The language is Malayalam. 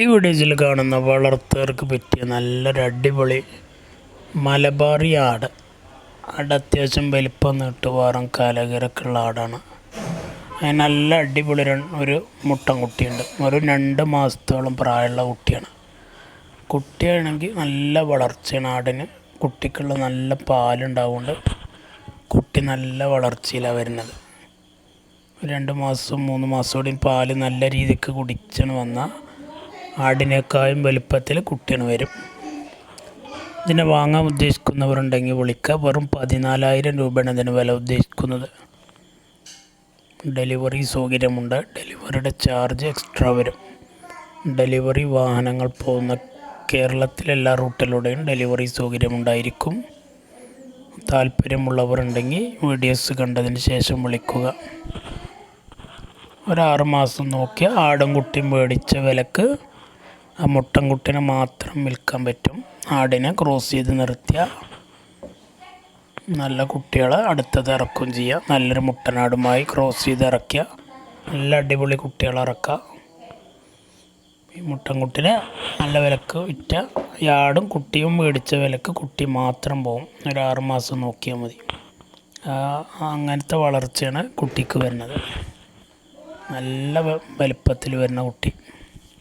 ഈ വീഡിയോസിൽ കാണുന്ന വളർത്തുകാർക്ക് പറ്റിയ നല്ലൊരു അടിപൊളി മലബാറി ആട്. ആട് അത്യാവശ്യം വലിപ്പം നീട്ടുവാറും കാലകരക്കുള്ള ആടാണ്. അതിന് നല്ല അടിപൊളി ഒരു മുട്ടൻ കുട്ടിയുണ്ട്. ഒരു രണ്ട് മാസത്തോളം പ്രായമുള്ള കുട്ടിയാണ്. കുട്ടിയാണെങ്കിൽ നല്ല വളർച്ചയാണ് ആടിന്. കുട്ടിക്കുള്ള നല്ല പാലുണ്ടാവുകൊണ്ട് കുട്ടി നല്ല വളർച്ചയിലാണ് വരുന്നത്. രണ്ട് മാസം മൂന്ന് മാസം കൂടി പാൽ നല്ല രീതിക്ക് കുടിച്ചാണ് വന്നാൽ ആടിനേക്കാളും വലുപ്പത്തിൽ കുട്ടിയാണ് വരും. ഇതിനെ വാങ്ങാൻ ഉദ്ദേശിക്കുന്നവരുണ്ടെങ്കിൽ വിളിക്കുക. വെറും പതിനാലായിരം രൂപയാണ് ഇതിന് വില ഉദ്ദേശിക്കുന്നത്. ഡെലിവറി സൗകര്യമുണ്ട്. ഡെലിവറിയുടെ ചാർജ് എക്സ്ട്രാ വരും. ഡെലിവറി വാഹനങ്ങൾ പോകുന്ന കേരളത്തിലെല്ലാ റൂട്ടിലൂടെയും ഡെലിവറി സൗകര്യമുണ്ടായിരിക്കും. താല്പര്യമുള്ളവരുണ്ടെങ്കിൽ വീഡിയോസ് കണ്ടതിന് ശേഷം വിളിക്കുക. ഒരാറ് മാസം നോക്കിയ ആടും കുട്ടിയും മേടിച്ച വിലക്ക് ആ മുട്ടൻകുട്ടിനെ മാത്രം വിൽക്കാൻ പറ്റും. ആടിനെ ക്രോസ് ചെയ്ത് നിർത്തിയ നല്ല കുട്ടികളെ അടുത്തത് ഇറക്കുകയും ചെയ്യുക നല്ലൊരു മുട്ടനാടുമായി ക്രോസ് ചെയ്ത് ഇറക്കുക നല്ല അടിപൊളി കുട്ടികളെ ഇറക്കുക ഈ മുട്ടൻകുട്ടിനെ നല്ല വിലക്ക് വിറ്റ ഈ ആടും കുട്ടിയും മേടിച്ച വിലക്ക് കുട്ടി മാത്രം പോകും ഒരു ആറ് മാസം നോക്കിയാൽ മതി. അങ്ങനത്തെ വളർച്ചയാണ് കുട്ടിക്ക് വരുന്നത്. നല്ല വലിപ്പത്തിൽ വരുന്ന കുട്ടി.